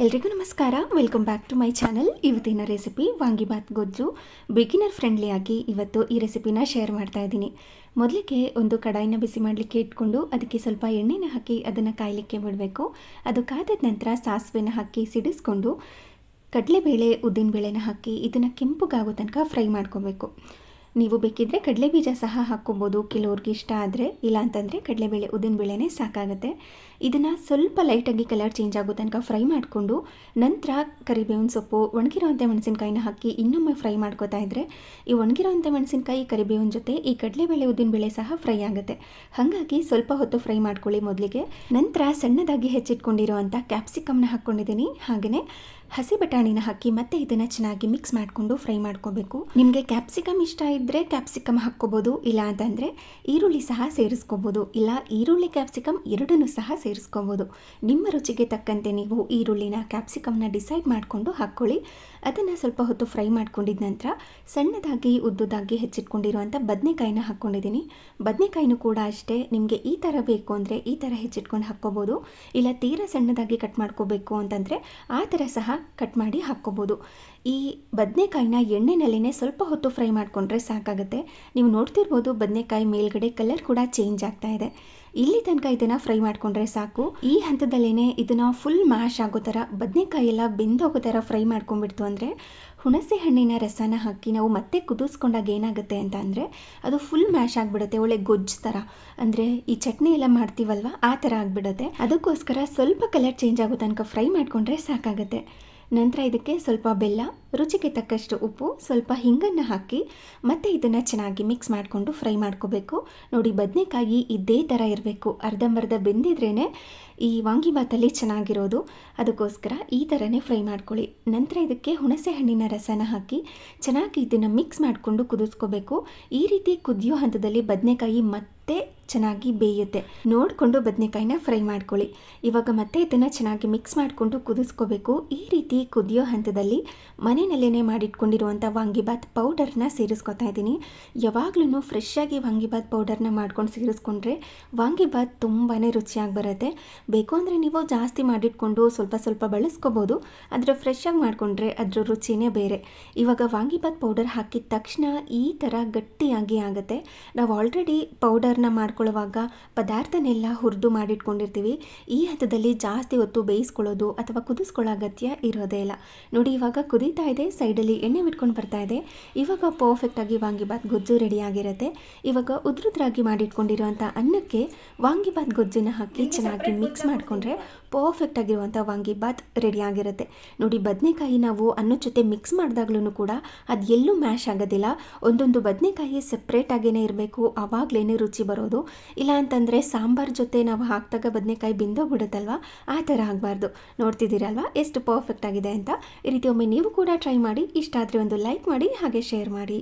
ಎಲ್ರಿಗೂ ನಮಸ್ಕಾರ. Welcome back to my channel ಇವತ್ತಿನ ರೆಸಿಪಿ ವಾಂಗಿಬಾತ್ ಗೊಜ್ಜು. ಬಿಗಿನರ್ ಫ್ರೆಂಡ್ಲಿಯಾಗಿ ಇವತ್ತು ಈ ರೆಸಿಪಿನ ಶೇರ್ ಮಾಡ್ತಾ ಇದ್ದೀನಿ. ಮೊದಲಿಗೆ ಒಂದು ಕಡಾಯಿನ ಬಿಸಿ ಮಾಡಲಿಕ್ಕೆ ಇಟ್ಕೊಂಡು ಅದಕ್ಕೆ ಸ್ವಲ್ಪ ಎಣ್ಣೆನ ಹಾಕಿ ಅದನ್ನು ಕಾಯಲಿಕ್ಕೆ ಬಿಡಬೇಕು. ಅದು ಕಾದ ನಂತರ ಸಾಸಿವೆನ ಹಾಕಿ ಸಿಡಿಸ್ಕೊಂಡು ಕಡಲೆಬೇಳೆ, ಉದ್ದಿನಬೇಳೆನ ಹಾಕಿ ಇದನ್ನು ಕೆಂಪುಗಾಗೋ ತನಕ ಫ್ರೈ ಮಾಡ್ಕೋಬೇಕು. ನೀವು ಬೇಕಿದ್ದರೆ ಕಡಲೆ ಬೀಜ ಸಹ ಹಾಕ್ಕೊಬೋದು. ಕೆಲವ್ರಿಗೆ ಇಷ್ಟ ಆದರೆ, ಇಲ್ಲ ಅಂತಂದರೆ ಕಡಲೆಬೇಳೆ ಉದ್ದಿನಬೇಳೆನೇ ಸಾಕಾಗುತ್ತೆ. ಇದನ್ನು ಸ್ವಲ್ಪ ಲೈಟಾಗಿ ಕಲರ್ ಚೇಂಜ್ ಆಗೋ ತನಕ ಫ್ರೈ ಮಾಡಿಕೊಂಡು, ನಂತರ ಕರಿಬೇವಿನ ಸೊಪ್ಪು ಒಣಗಿರೋವಂಥ ಮೆಣಸಿನ್ಕಾಯಿನ ಹಾಕಿ ಇನ್ನೊಮ್ಮೆ ಫ್ರೈ ಮಾಡ್ಕೋತಾ ಇದ್ದರೆ ಈ ಒಣಗಿರೋವಂಥ ಮೆಣಸಿನ್ಕಾಯಿ, ಕರಿಬೇವಿನ ಜೊತೆ ಈ ಕಡಲೆಬೇಳೆ ಉದ್ದಿನಬೇಳೆ ಸಹ ಫ್ರೈ ಆಗುತ್ತೆ. ಹಾಗಾಗಿ ಸ್ವಲ್ಪ ಹೊತ್ತು ಫ್ರೈ ಮಾಡ್ಕೊಳ್ಳಿ ಮೊದಲಿಗೆ. ನಂತರ ಸಣ್ಣದಾಗಿ ಹೆಚ್ಚಿಟ್ಕೊಂಡಿರೋವಂಥ ಕ್ಯಾಪ್ಸಿಕಮ್ನ ಹಾಕ್ಕೊಂಡಿದ್ದೀನಿ ಹಾಗೆಯೇ ಹಸಿ ಬಟಾಣಿನ ಹಾಕಿ ಮತ್ತೆ ಇದನ್ನು ಚೆನ್ನಾಗಿ ಮಿಕ್ಸ್ ಮಾಡಿಕೊಂಡು ಫ್ರೈ ಮಾಡ್ಕೋಬೇಕು. ನಿಮಗೆ ಕ್ಯಾಪ್ಸಿಕಮ್ ಇಷ್ಟ ಇದ್ದರೆ ಕ್ಯಾಪ್ಸಿಕಮ್ ಹಾಕ್ಕೋಬೋದು, ಇಲ್ಲ ಅಂತಂದರೆ ಈರುಳ್ಳಿ ಸಹ ಸೇರಿಸ್ಕೋಬೋದು, ಇಲ್ಲ ಈರುಳ್ಳಿ ಕ್ಯಾಪ್ಸಿಕಮ್ ಎರಡನ್ನೂ ಸಹ ಸೇರಿಸ್ಕೋಬೋದು. ನಿಮ್ಮ ರುಚಿಗೆ ತಕ್ಕಂತೆ ನೀವು ಈರುಳ್ಳಿನ ಕ್ಯಾಪ್ಸಿಕಮ್ನ ಡಿಸೈಡ್ ಮಾಡಿಕೊಂಡು ಹಾಕ್ಕೊಳ್ಳಿ. ಅದನ್ನು ಸ್ವಲ್ಪ ಹೊತ್ತು ಫ್ರೈ ಮಾಡ್ಕೊಂಡಿದ ನಂತರ ಸಣ್ಣದಾಗಿ ಉದ್ದುದಾಗಿ ಹೆಚ್ಚಿಟ್ಕೊಂಡಿರುವಂಥ ಬದನೆಕಾಯಿನ ಹಾಕ್ಕೊಂಡಿದ್ದೀನಿ. ಬದನೆಕಾಯಿನೂ ಕೂಡ ಅಷ್ಟೇ, ನಿಮಗೆ ಈ ಥರ ಬೇಕು ಅಂದರೆ ಈ ಥರ ಹೆಚ್ಚಿಟ್ಕೊಂಡು ಹಾಕ್ಕೋಬೋದು. ಇಲ್ಲ ತೀರಾ ಸಣ್ಣದಾಗಿ ಕಟ್ ಮಾಡ್ಕೋಬೇಕು ಅಂತಂದರೆ ಆ ಥರ ಸಹ ಕಟ್ ಮಾಡಿ ಹಾಕ್ಕೋಬೋದು. ಈ ಬದನೆಕಾಯಿನ ಎಣ್ಣೆನಲ್ಲೇ ಸ್ವಲ್ಪ ಹೊತ್ತು ಫ್ರೈ ಮಾಡಿಕೊಂಡ್ರೆ ಸಾಕಾಗುತ್ತೆ. ನೀವು ನೋಡ್ತಿರ್ಬೋದು ಬದನೆಕಾಯಿ ಮೇಲ್ಗಡೆ ಕಲರ್ ಕೂಡ ಚೇಂಜ್ ಆಗ್ತಾ ಇದೆ. ಇಲ್ಲಿ ತನಕ ಇದನ್ನು ಫ್ರೈ ಮಾಡಿಕೊಂಡ್ರೆ ಸಾಕು. ಈ ಹಂತದಲ್ಲೇ ಇದನ್ನು ಫುಲ್ ಮ್ಯಾಶ್ ಆಗೋ ಥರ ಬದನೆಕಾಯಿ ಎಲ್ಲ ಬೆಂದೋಗೋ ಥರ ಫ್ರೈ ಮಾಡ್ಕೊಂಡ್ಬಿಡ್ತು ಅಂದರೆ, ಹುಣಸೆ ಹಣ್ಣಿನ ರಸನ ಹಾಕಿ ನಾವು ಮತ್ತೆ ಕುದಿಸ್ಕೊಂಡಾಗ ಏನಾಗುತ್ತೆ ಅಂತ ಅಂದರೆ, ಅದು ಫುಲ್ ಮ್ಯಾಶ್ ಆಗಿಬಿಡುತ್ತೆ, ಒಳ್ಳೆ ಗೊಜ್ಜು ಥರ. ಅಂದರೆ ಈ ಚಟ್ನಿ ಎಲ್ಲ ಮಾಡ್ತೀವಲ್ವ, ಆ ಥರ ಆಗಿಬಿಡುತ್ತೆ. ಅದಕ್ಕೋಸ್ಕರ ಸ್ವಲ್ಪ ಕಲರ್ ಚೇಂಜ್ ಆಗೋ ತನಕ ಫ್ರೈ ಮಾಡಿಕೊಂಡ್ರೆ ಸಾಕಾಗುತ್ತೆ. ನಂತರ ಇದಕ್ಕೆ ಸ್ವಲ್ಪ ಬೆಲ್ಲ, ರುಚಿಗೆ ತಕ್ಕಷ್ಟು ಉಪ್ಪು, ಸ್ವಲ್ಪ ಹಿಂಗನ್ನು ಹಾಕಿ ಮತ್ತೆ ಇದನ್ನು ಚೆನ್ನಾಗಿ ಮಿಕ್ಸ್ ಮಾಡಿಕೊಂಡು ಫ್ರೈ ಮಾಡ್ಕೋಬೇಕು. ನೋಡಿ ಬದನೆಕಾಯಿ ಇದೇ ಥರ ಇರಬೇಕು. ಅರ್ಧಂಬರ್ಧ ಬೆಂದಿದ್ರೇ ಈ ವಾಂಗಿಬಾತಲ್ಲಿ ಚೆನ್ನಾಗಿರೋದು. ಅದಕ್ಕೋಸ್ಕರ ಈ ಥರನೇ ಫ್ರೈ ಮಾಡ್ಕೊಳ್ಳಿ. ನಂತರ ಇದಕ್ಕೆ ಹುಣಸೆ ಹಣ್ಣಿನ ರಸನ ಹಾಕಿ ಚೆನ್ನಾಗಿ ಇದನ್ನು ಮಿಕ್ಸ್ ಮಾಡಿಕೊಂಡು ಕುದಿಸ್ಕೋಬೇಕು. ಈ ರೀತಿ ಕುದಿಯೋ ಹಂತದಲ್ಲಿ ಬದನೆಕಾಯಿ ಮತ್ತೆ ಚೆನ್ನಾಗಿ ಬೇಯುತ್ತೆ. ನೋಡಿಕೊಂಡು ಬದನೆಕಾಯಿನ ಫ್ರೈ ಮಾಡ್ಕೊಳ್ಳಿ. ಇವಾಗ ಮತ್ತೆ ಇದನ್ನು ಚೆನ್ನಾಗಿ ಮಿಕ್ಸ್ ಮಾಡಿಕೊಂಡು ಕುದಿಸ್ಕೋಬೇಕು. ಈ ರೀತಿ ಕುದಿಯೋ ಹಂತದಲ್ಲಿ ಮನೆಯಲ್ಲೇ ಮಾಡಿಟ್ಕೊಂಡಿರುವಂಥ ವಾಂಗಿಬಾತ್ ಪೌಡರ್ನ ಸೇರಿಸ್ಕೊತಾ ಇದ್ದೀನಿ. ಯಾವಾಗ್ಲೂ ಫ್ರೆಶ್ ಆಗಿ ವಾಂಗಿಬಾತ್ ಪೌಡರ್ನ ಮಾಡ್ಕೊಂಡು ಸೇರಿಸ್ಕೊಂಡ್ರೆ ವಾಂಗಿಬಾತ್ ತುಂಬಾ ರುಚಿಯಾಗಿ ಬರುತ್ತೆ. ಬೇಕು ಅಂದರೆ ನೀವು ಜಾಸ್ತಿ ಮಾಡಿಟ್ಕೊಂಡು ಸ್ವಲ್ಪ ಸ್ವಲ್ಪ ಬಳಸ್ಕೋಬೋದು. ಆದರೆ ಫ್ರೆಶ್ ಆಗಿ ಮಾಡಿಕೊಂಡ್ರೆ ಅದರ ರುಚಿನೇ ಬೇರೆ. ಇವಾಗ ವಾಂಗಿಬಾತ್ ಪೌಡರ್ ಹಾಕಿದ ತಕ್ಷಣ ಈ ಥರ ಗಟ್ಟಿಯಾಗಿ ಆಗುತ್ತೆ. ನಾವು ಆಲ್ರೆಡಿ ಪೌಡರ್ನ ಮಾಡ್ಕೊಳ್ಳುವಾಗ ಪದಾರ್ಥನೆಲ್ಲ ಹುರಿದು ಮಾಡಿಟ್ಕೊಂಡಿರ್ತೀವಿ. ಈ ಹಂತದಲ್ಲಿ ಜಾಸ್ತಿ ಹೊತ್ತು ಬೇಯಿಸ್ಕೊಳ್ಳೋದು ಅಥವಾ ಕುದಿಸ್ಕೊಳ್ಳೋ ಅಗತ್ಯ ಇರೋದೇ ಇಲ್ಲ. ನೋಡಿ ಇವಾಗ ಕುದೀತಾ ಇದೆ ಸೈಡಲ್ಲಿ ಎಣ್ಣೆ ಬಿಟ್ಕೊಂಡು ಬರ್ತಾ ಇದೆ. ಇವಾಗ ಪರ್ಫೆಕ್ಟಾಗಿ ವಾಂಗಿಬಾತ್ ಗೊಜ್ಜು ರೆಡಿ ಆಗಿರುತ್ತೆ. ಇವಾಗ ಉದ್ರುದ್ರಾಗಿ ಮಾಡಿಟ್ಕೊಂಡಿರುವಂಥ ಅನ್ನಕ್ಕೆ ವಾಂಗಿಬಾತ್ ಗೊಜ್ಜನ್ನು ಹಾಕಿ ಚೆನ್ನಾಗಿ ಮಿಕ್ಸ್ ಮಾಡಿಕೊಂಡ್ರೆ ಪರ್ಫೆಕ್ಟ್ ಆಗಿರುವಂಥ ವಾಂಗಿಬಾತ್ ರೆಡಿ ಆಗಿರುತ್ತೆ. ನೋಡಿ ಬದನೆಕಾಯಿ ನಾವು ಅನ್ನೋ ಜೊತೆ ಮಿಕ್ಸ್ ಮಾಡಿದಾಗ್ಲೂ ಕೂಡ ಅದು ಎಲ್ಲೂ ಮ್ಯಾಶ್ ಆಗೋದಿಲ್ಲ. ಒಂದೊಂದು ಬದನೆಕಾಯಿ ಸಪ್ರೇಟಾಗೇ ಇರಬೇಕು. ಆವಾಗಲೇ ರುಚಿ ಬರೋದು. ಇಲ್ಲ ಅಂತಂದರೆ ಸಾಂಬಾರ್ ಜೊತೆ ನಾವು ಹಾಕಿದಾಗ ಬದನೆಕಾಯಿ ಬಿಂದೋಗ್ಬಿಡುತ್ತಲ್ವ ಆ ಥರ ಆಗಬಾರ್ದು. ನೋಡ್ತಿದ್ದೀರಲ್ವ? ಎಷ್ಟು ಪರ್ಫೆಕ್ಟ್ ಆಗಿದೆ ಅಂತ. ಈ ರೀತಿ ಒಮ್ಮೆ ನೀವು ಕೂಡ ಟ್ರೈ ಮಾಡಿ, ಇಷ್ಟ ಆದರೆ ಒಂದು ಲೈಕ್ ಮಾಡಿ, ಹಾಗೆ ಶೇರ್ ಮಾಡಿ.